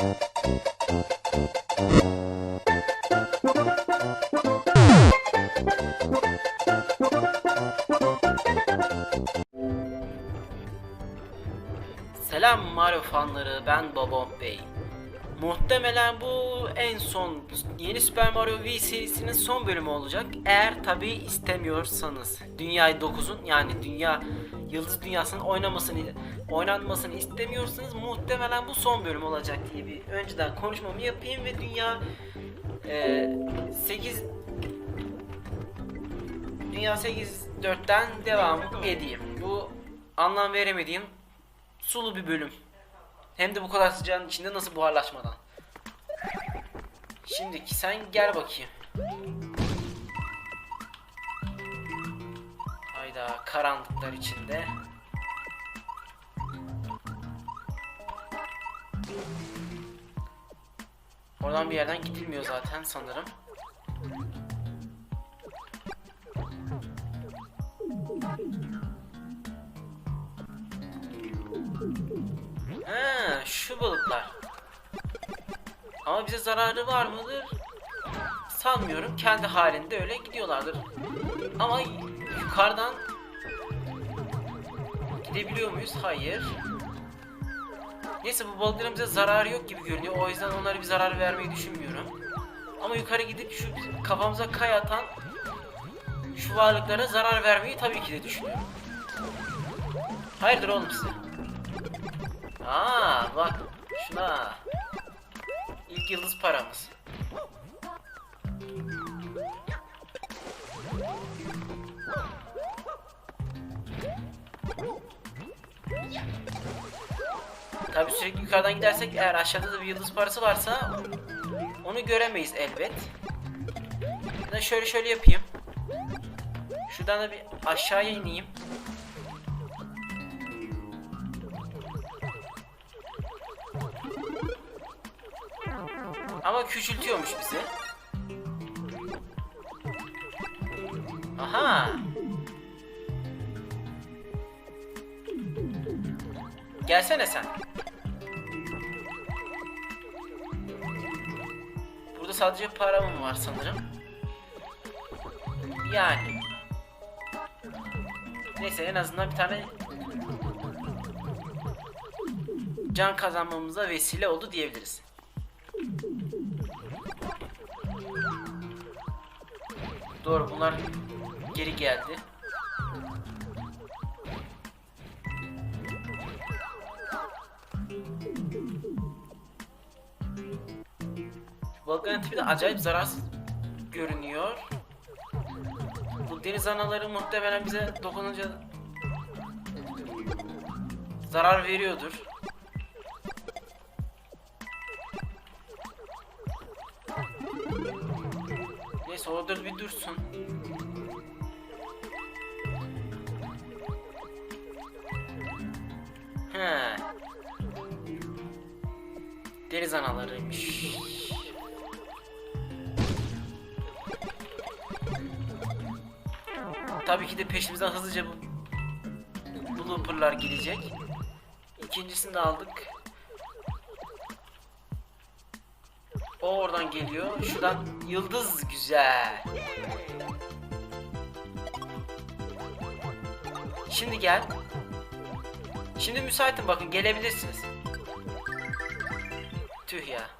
Selam Mario fanları, ben Bobom Bey. Muhtemelen bu en son yeni Super Mario V serisinin son bölümü olacak. Eğer tabi istemiyorsanız. Dünya 9'un yani dünya Yıldız Dünyası'nın oynamasını oynanmasını istemiyorsanız muhtemelen bu son bölüm olacak diye bir önceden konuşmamı yapayım ve dünya e, 8 Dünya 8 4'ten devam edeyim. Bu anlam veremediğim sulu bir bölüm. Hem de bu kadar sıcağın içinde nasıl buharlaşmadan. Şimdiki sen gel bakayım. Hayda karanlıklar içinde. Oradan bir yerden gidilmiyor zaten sanırım. He, şu balıklar. Ama bize zararı var mıdır? Sanmıyorum. Kendi halinde öyle gidiyorlardır. Ama yukarıdan gidebiliyor muyuz? Hayır. Neyse bu balıkların bize zararı yok gibi görünüyor. O yüzden onlara bir zarar vermeyi düşünmüyorum. Ama yukarı gidip şu kafamıza kay atan şu varlıklara zarar vermeyi tabii ki de düşünüyorum. Hayırdır oğlum size? Aa bak şuna. İlk yıldız paramız. Tabi sürekli yukarıdan gidersek eğer aşağıda da bir yıldız parası varsa onu göremeyiz elbet. Ya şöyle şöyle yapayım. Şuradan da bir aşağıya ineyim. Ama küçültüyormuş bizi. Aha. Gelsene sen. sadece paramım var sanırım. Yani. Neyse en azından bir tane can kazanmamıza vesile oldu diyebiliriz. Doğru bunlar geri geldi. Balıkların tipi de acayip zararsız görünüyor. Bu deniz anaları muhtemelen bize dokununca zarar veriyordur. Neyse orada bir dursun. He. Deniz analarıymış. Tabii ki de peşimizden hızlıca bu bu looperlar gelecek. İkincisini de aldık. O oradan geliyor. Şuradan yıldız güzel. Şimdi gel. Şimdi müsaitim bakın gelebilirsiniz. Tüh ya.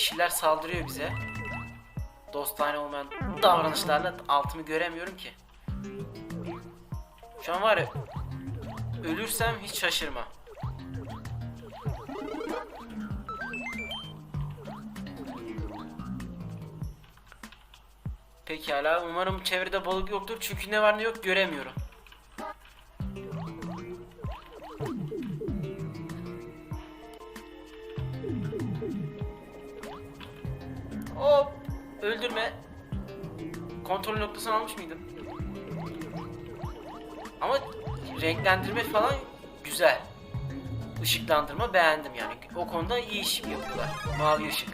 Yeşiller saldırıyor bize. Dostane olmayan davranışlarla altımı göremiyorum ki. Şu an var ya ölürsem hiç şaşırma. Pekala umarım çevrede balık yoktur çünkü ne var ne yok göremiyorum. renklendirme falan güzel. Işıklandırma beğendim yani. O konuda iyi iş yapıyorlar. Mavi ışık.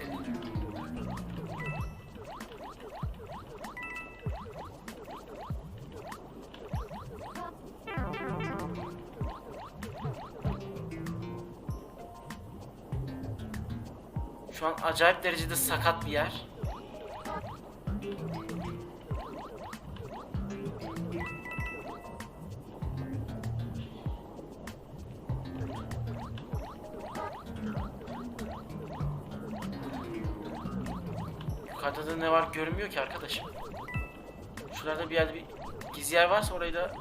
Şu an acayip derecede sakat bir yer. Ne var görünmüyor ki arkadaşım. Şuralarda bir yerde bir gizli yer varsa orayı da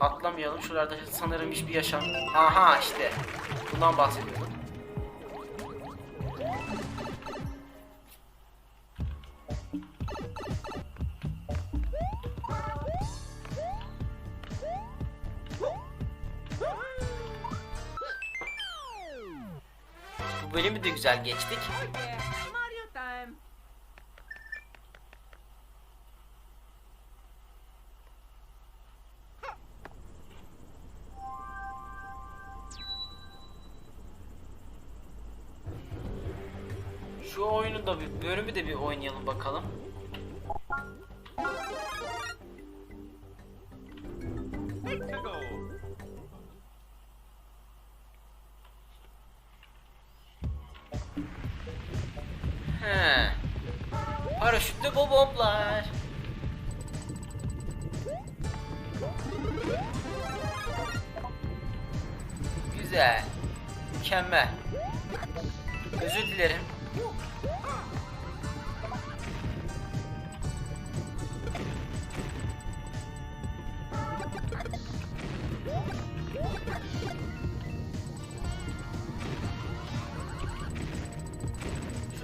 atlamayalım. Şuralarda sanırım hiçbir yaşam. Aha işte. Bundan bahsediyordum. Bu bölümü de güzel geçtik. Şu oyunu da bir bölümü de bir oynayalım bakalım.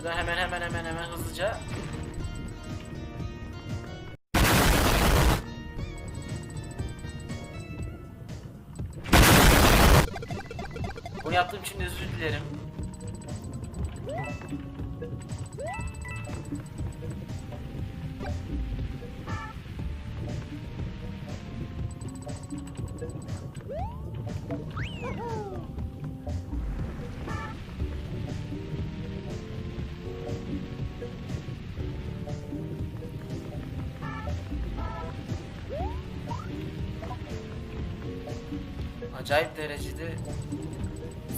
Şuradan hemen hemen hemen hemen hızlıca. Bunu yaptığım için özür dilerim. Acayip derecede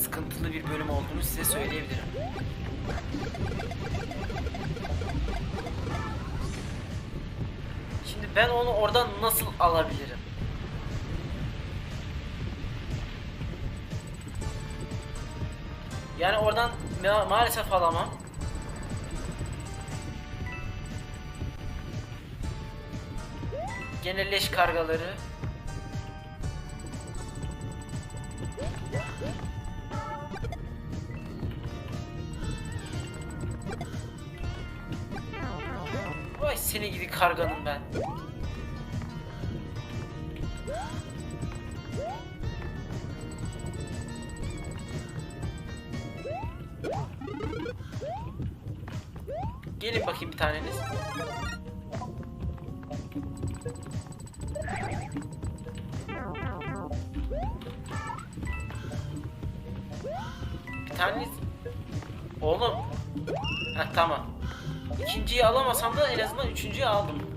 sıkıntılı bir bölüm olduğunu size söyleyebilirim. Şimdi ben onu oradan nasıl alabilirim? Yani oradan ma- maalesef alamam. Gene leş kargaları. Seni gidi karganım ben. Gelin bakayım bir taneniz. Bir taneniz. Oğlum. Heh tamam. İkinciyi alamasam da en azından üçüncüyü aldım.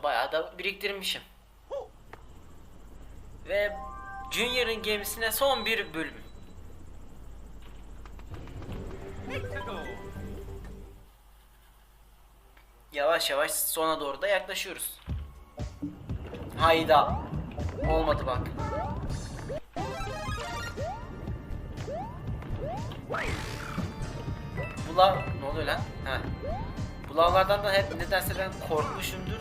79 can bayağı da biriktirmişim. Ve Junior'ın gemisine son bir bölüm. Yavaş yavaş sona doğru da yaklaşıyoruz. Hayda. Olmadı bak. Bula ne oluyor lan? Ha. Bu lavlardan da hep nedense ben korkmuşumdur.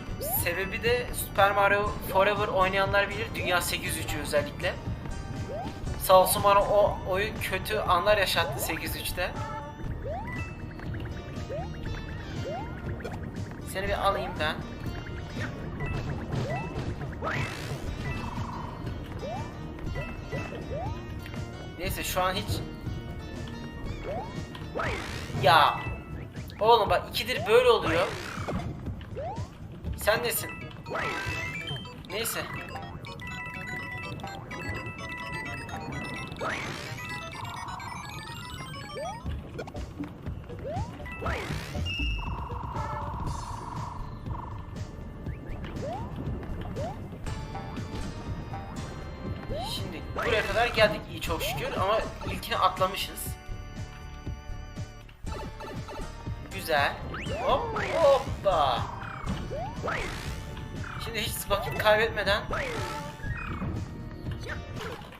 Sebebi de Super Mario Forever oynayanlar bilir. Dünya 803'ü özellikle. Sağ olsun bana o oyun kötü anlar yaşattı 803'te. Seni bir alayım ben. Neyse şu an hiç... Ya Oğlum bak ikidir böyle oluyor. Sen nesin? Neyse. Şimdi buraya kadar geldik iyi çok şükür ama ilkini atlamışız. Güzel. Hop hoppa. Şimdi hiç vakit kaybetmeden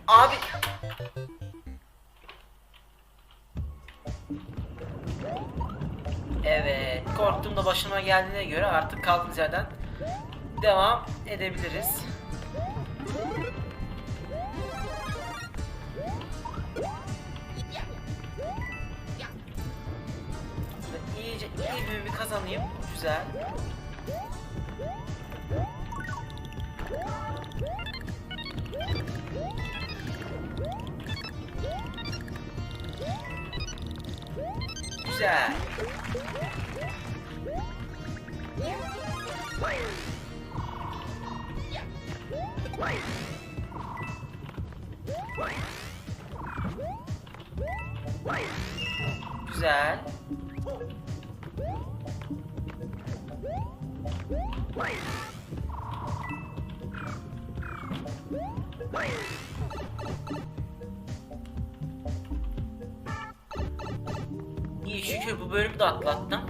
Abi Evet korktum da başıma geldiğine göre artık kaldığımız yerden devam edebiliriz. İyi bir kazanayım. Güzel. Güzel. Güzel. İyi şükür bu bölümü de atlattım.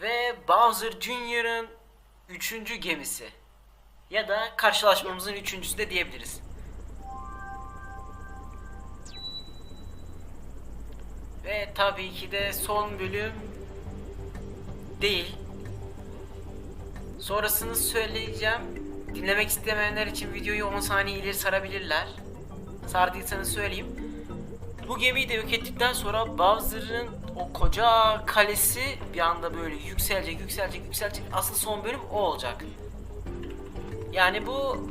Ve Bowser Jr.'ın üçüncü gemisi. Ya da karşılaşmamızın üçüncüsü de diyebiliriz. Ve tabii ki de son bölüm değil. Sonrasını söyleyeceğim. Dinlemek istemeyenler için videoyu 10 saniye ileri sarabilirler. Sardıysanız söyleyeyim. Bu gemiyi de yok ettikten sonra Bowser'ın o koca kalesi bir anda böyle yükselecek, yükselecek, yükselecek. Asıl son bölüm o olacak. Yani bu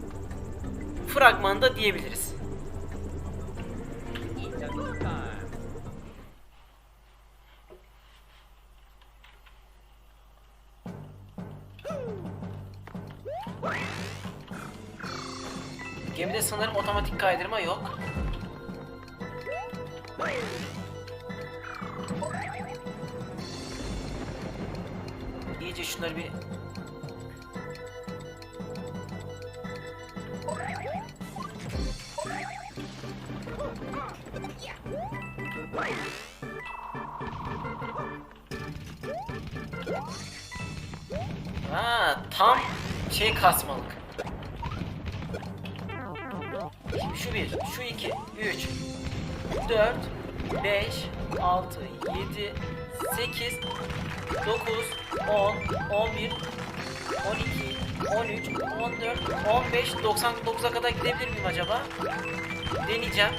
fragmanda diyebiliriz. Sanırım otomatik kaydırma yok. İyice şunları bir Ha, tam şey kasmalık. 6, 7, 8, 9, 10, 11, 12, 13, 14, 15, 99'a kadar gidebilir miyim acaba? Deneyeceğim.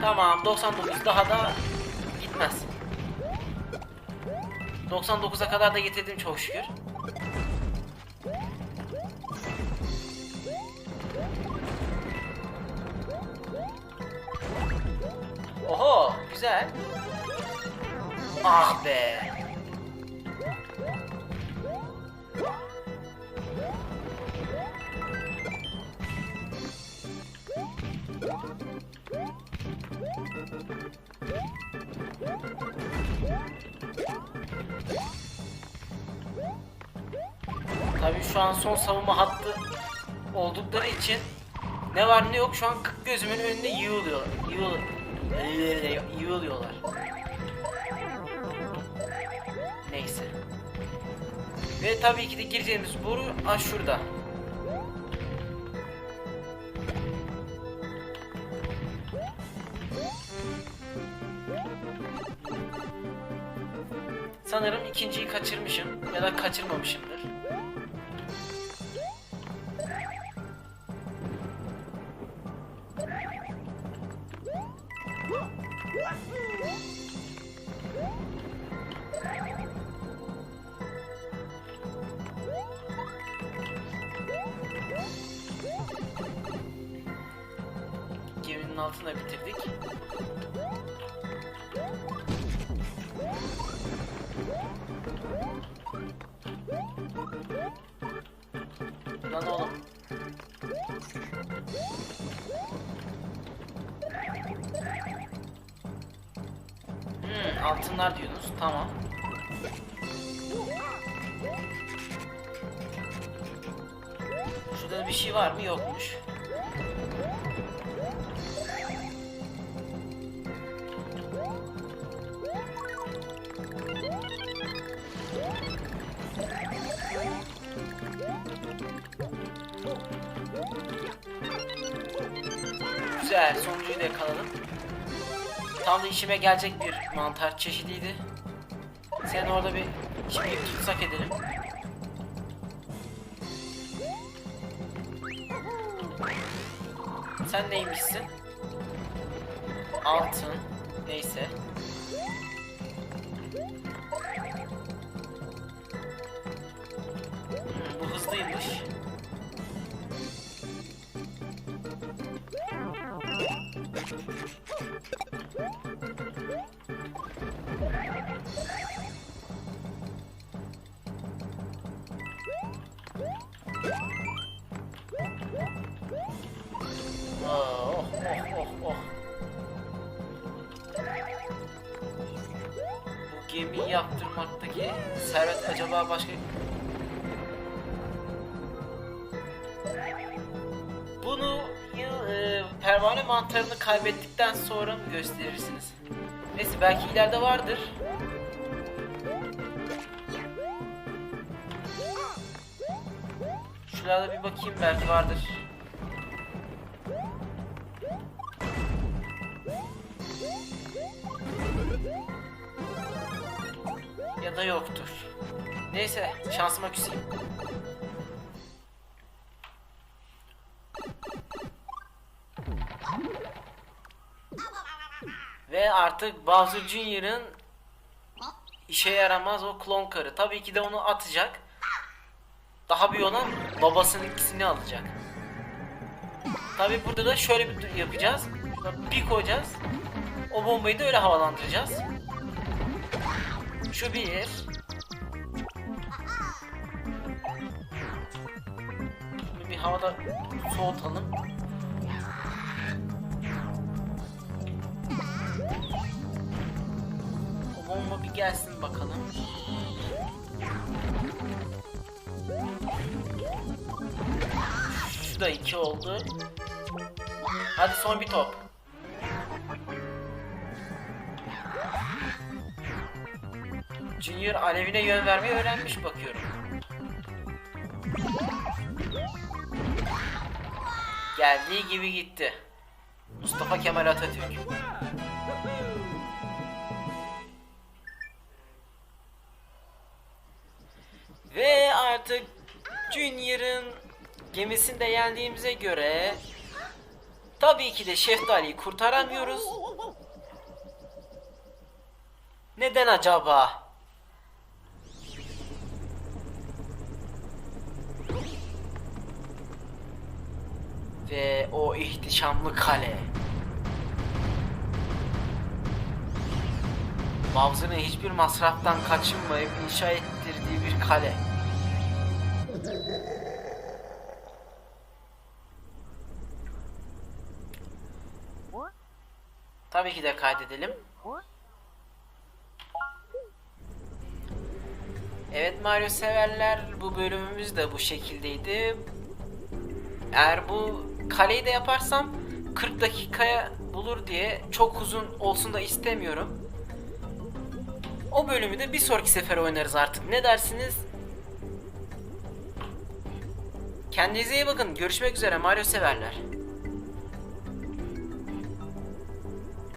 Tamam 99 daha da gitmez. 99'a kadar da getirdim çok şükür. Oho güzel. Ah be. Tabii şu an son savunma hattı oldukları için ne var ne yok şu an gözümün önünde yığılıyor. Yığıl yığılıyorlar. Neyse. Ve tabii ki de gireceğimiz boru ah şurada. Sanırım ikinciyi kaçırmışım ya da kaçırmamışımdır. Lan oğlum. Hmm, altınlar diyorsunuz. Tamam. Şurada bir şey var mı? Yokmuş. Güzel, sonuncuyu da yakaladım. Tam da işime gelecek bir mantar çeşidiydi. Sen orada bir şimdi bir tutsak edelim. Sen neymişsin? Altın. Neyse. Hmm, bu hızlıymış. Bu gemiyi yaptırmaktaki servet acaba başka... Bunu e, pervane mantarını kaybettikten sonra mı gösterirsiniz? Neyse belki ileride vardır. Şurada bir bakayım belki vardır. Ya da yoktur. Neyse şansıma küseyim. Ve artık Bowser Jr.'ın işe yaramaz o klon karı. Tabii ki de onu atacak. Daha bir olan babasının ikisini alacak. Tabii burada da şöyle bir yapacağız. Bir koyacağız. O bombayı da öyle havalandıracağız. Şu bir. Şimdi bir havada soğutalım. O bomba bir gelsin bakalım. Şu da iki oldu. Hadi son bir top. Junior alevine yön vermeyi öğrenmiş bakıyorum. Geldiği gibi gitti. Mustafa Kemal Atatürk. Ve artık Junior'ın gemisini de yendiğimize göre tabii ki de Şeftali'yi kurtaramıyoruz. Neden acaba? Ve o ihtişamlı kale. Bowser'ın hiçbir masraftan kaçınmayıp inşa ettirdiği bir kale. Tabii ki de kaydedelim. Evet Mario severler bu bölümümüz de bu şekildeydi. Eğer bu kaleyi de yaparsam 40 dakikaya bulur diye çok uzun olsun da istemiyorum. O bölümü de bir sonraki sefer oynarız artık. Ne dersiniz? Kendinize iyi bakın. Görüşmek üzere Mario severler.